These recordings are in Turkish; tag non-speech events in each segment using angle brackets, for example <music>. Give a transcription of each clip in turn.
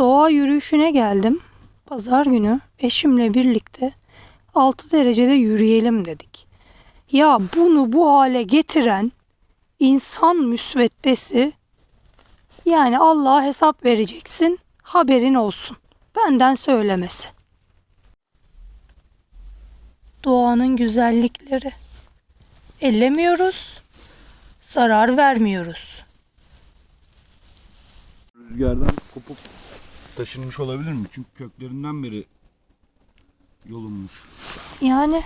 doğa yürüyüşüne geldim. Pazar günü eşimle birlikte 6 derecede yürüyelim dedik. Ya bunu bu hale getiren insan müsveddesi yani Allah'a hesap vereceksin haberin olsun. Benden söylemesi. Doğanın güzellikleri. Ellemiyoruz, zarar vermiyoruz. Rüzgardan kopup taşınmış olabilir mi? Çünkü köklerinden beri yolunmuş. Yani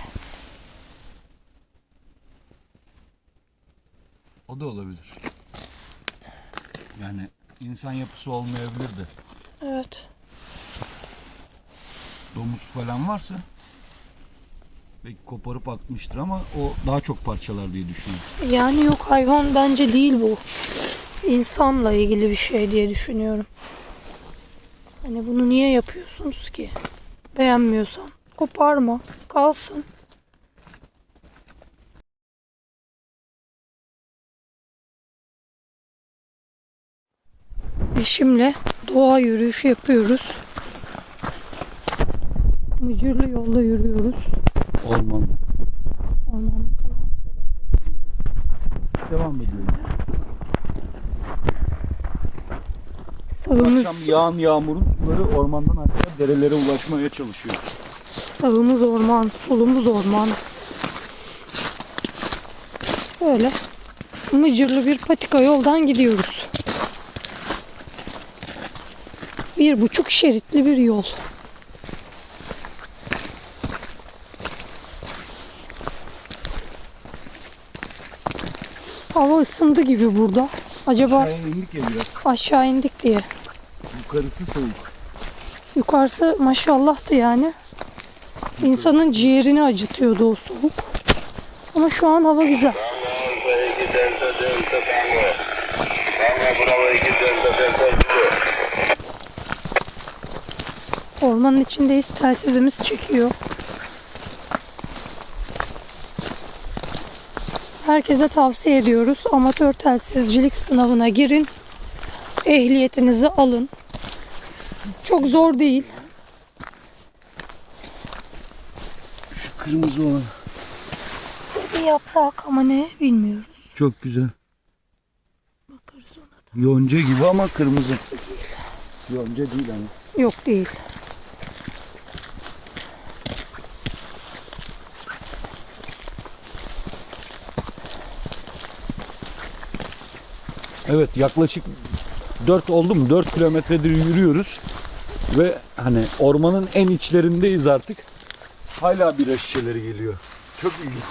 O da olabilir. Yani insan yapısı olmayabilir de. evet. Domuz falan varsa belki koparıp atmıştır ama o daha çok parçalar diye düşünüyorum. Yani yok hayvan bence değil bu. İnsanla ilgili bir şey diye düşünüyorum. Hani bunu niye yapıyorsunuz ki? Beğenmiyorsan koparma, kalsın. Eşimle doğa yürüyüşü yapıyoruz. Mıcırlı yolda yürüyoruz. Orman. Orman. Devam ediyorum. Sağımız, Akşam yağan yağmurun suları ormandan aşağı derelere ulaşmaya çalışıyor. Sağımız orman, solumuz orman. Böyle mıcırlı bir patika yoldan gidiyoruz. Bir buçuk şeritli bir yol. Hava ısındı gibi burada. Acaba Aşağıya indik ya biraz. aşağı indik diye. Yukarısı soğuk. Yukarısı maşallahdı yani. İnsanın ciğerini acıtıyordu o soğuk. Ama şu an hava güzel. Bravo 2 Delta Delta Tango. Tango Bravo 2 Delta Delta Kilo. Ormanın içindeyiz. Telsizimiz çekiyor. Herkese tavsiye ediyoruz. Amatör telsizcilik sınavına girin. Ehliyetinizi alın. Çok zor değil. Şu kırmızı olan. Bir yaprak ama ne bilmiyoruz. Çok güzel. Bakarız ona da. Yonca gibi ama kırmızı. Yonca değil ama. Yok değil. Evet yaklaşık 4 oldu mu? 4 kilometredir yürüyoruz. Ve hani ormanın en içlerindeyiz artık. Hala bira şişeleri geliyor. Çok ilginç.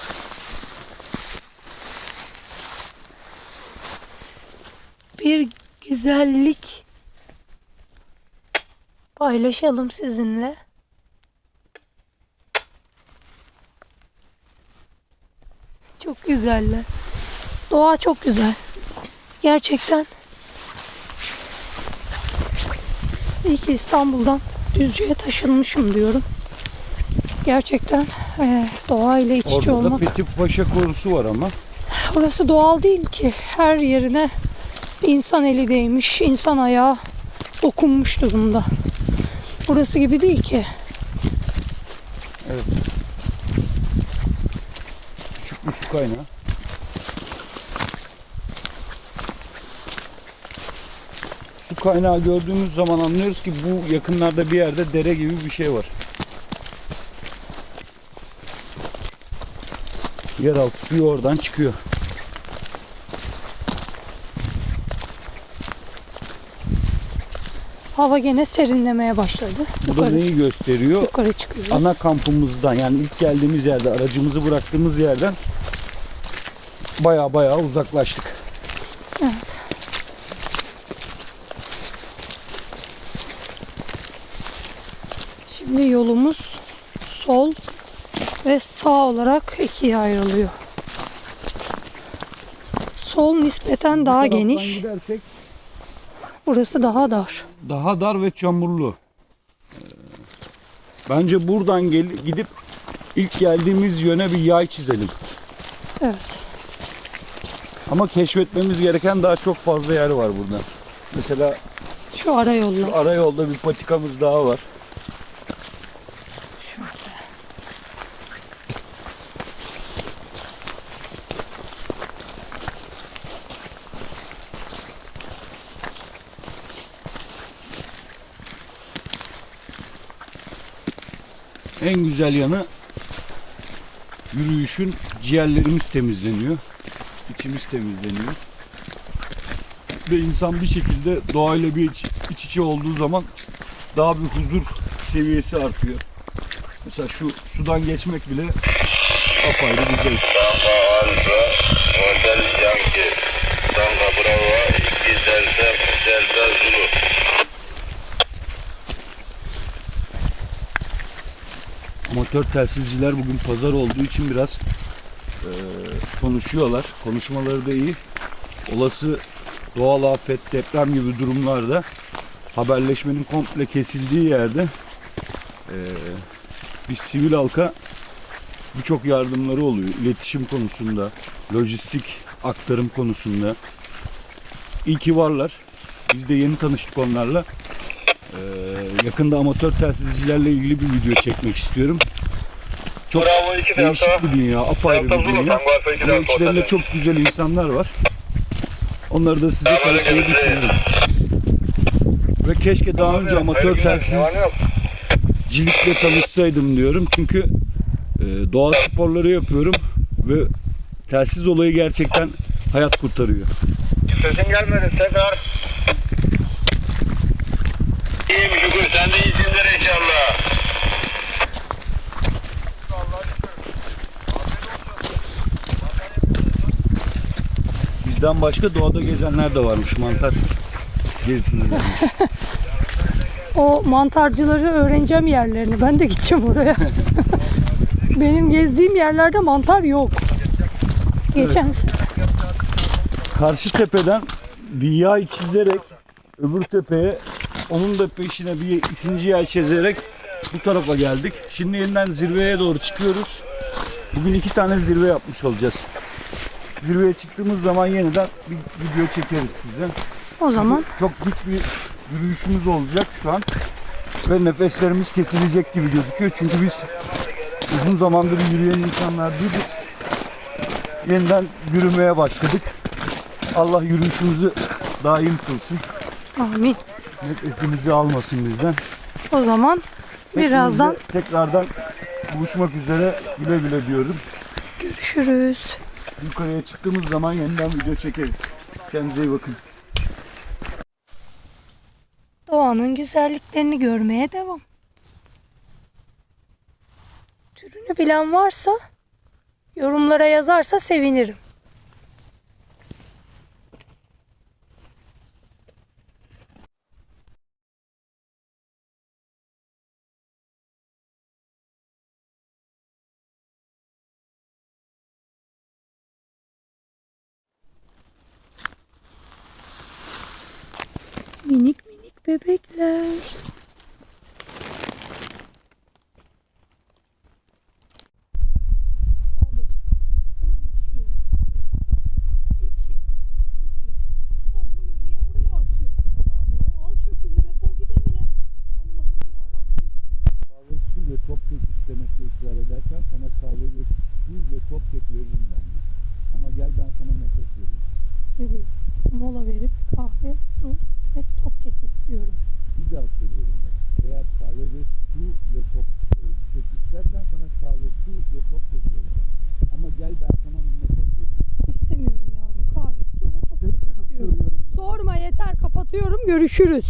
bir güzellik paylaşalım sizinle. Çok güzeller. Doğa çok güzel. Gerçekten. İyi ki İstanbul'dan Düzce'ye taşınmışım diyorum. Gerçekten eee doğa ile iç içe Orada da olmak. Petit Paşa korusu var ama. Orası doğal değil ki. Her yerine insan eli değmiş, insan ayağı dokunmuş durumda. Burası gibi değil ki. Evet. Küçük bir su kaynağı. Kaynağı gördüğümüz zaman anlıyoruz ki bu yakınlarda bir yerde dere gibi bir şey var. Yeraltı suyu oradan çıkıyor. Hava gene serinlemeye başladı. Bu da neyi gösteriyor? yukarı çıkıyoruz. Ana kampımızdan yani ilk geldiğimiz yerde aracımızı bıraktığımız yerden baya baya uzaklaştık. Evet. Şimdi yolumuz sol ve sağ olarak ikiye ayrılıyor. Sol nispeten Bu daha geniş. gidersek Burası daha dar. daha dar ve çamurlu. Ee, Bence buradan gel gidip ilk geldiğimiz yöne bir yay çizelim. Evet. Ama keşfetmemiz gereken daha çok fazla yer var burada. Mesela Şu ara yolla. Şu ara yolda bir patikamız daha var. En güzel yanı yürüyüşün ciğerlerimiz temizleniyor. içimiz temizleniyor. Ve insan bir şekilde doğayla bir iç, iç içe olduğu zaman daha bir huzur seviyesi artıyor. Mesela şu sudan geçmek bile apayrı bir zevk. Hotel Yankee. Tango Bravo, 2 Delta, Delta Zulu. Amatör telsizciler bugün pazar olduğu için biraz eee, konuşuyorlar. Konuşmaları da iyi. Olası doğal afet, deprem gibi durumlarda haberleşmenin komple kesildiği yerde eee biz sivil halka birçok yardımları oluyor. İletişim konusunda, lojistik aktarım konusunda. İyi ki varlar. Biz de yeni tanıştık onlarla. Eee, yakında amatör telsizcilerle ilgili bir video çekmek istiyorum. Çok Bravo 2 değişik bir dünya, apayrı bir dünya. Tango Alfa 2 Ama Delta. içlerinde çok güzel insanlar var. Onları da size tanıtmayı düşünüyorum. Ve keşke daha önce amatör telsizcilikle tanışsaydım diyorum. Çünkü e, doğa sporları yapıyorum ve telsiz olayı gerçekten hayat kurtarıyor. Sesin gelmedi tekrar. İyiyim şükür sen de iyisindir inşallah. Bizden başka doğada gezenler de varmış mantar gezisine gelmiş. <laughs> O mantarcıları öğreneceğim yerlerini. Ben de gideceğim oraya. <laughs> Benim gezdiğim yerlerde mantar yok. Geçen sene. Karşı tepeden bir yay çizerek öbür tepeye onun da peşine bir ikinci yay çizerek bu tarafa geldik. Şimdi yeniden zirveye doğru çıkıyoruz. Bugün iki tane zirve yapmış olacağız. Zirveye çıktığımız zaman yeniden bir video çekeriz size. O zaman Çok büyük bir yürüyüşümüz olacak şu an. Ve nefeslerimiz kesilecek gibi gözüküyor. Çünkü biz uzun zamandır yürüyen insanlar değiliz. Yeniden yürümeye başladık. Allah yürüyüşümüzü daim kılsın. amin. Nefesimizi almasın bizden. O zaman birazdan Hepinize tekrardan buluşmak üzere güle güle diyorum. görüşürüz. Yukarıya çıktığımız zaman yeniden video çekeriz. Kendinize iyi bakın. Doğanın güzelliklerini görmeye devam. Türünü bilen varsa yorumlara yazarsa sevinirim. Minik minik bebekler. Kahve su ve top kek istemekte ısrar edersen sana kahve ve su ve top kek veririm ben. de. Ama gel ben sana nefes vereyim. Evet. Mola verip kahve, su ve top kek istiyorum. Bir daha söylüyorum bak. Eğer kahve ve su ve top e, kek istersen sana kahve, su ve top kek veririm. Ama gel ben sana nefes vereyim. İstemiyorum yavrum. Kahve, su ve top kek Tekrar istiyorum. söylüyorum ben. Sorma yeter kapatıyorum. Görüşürüz.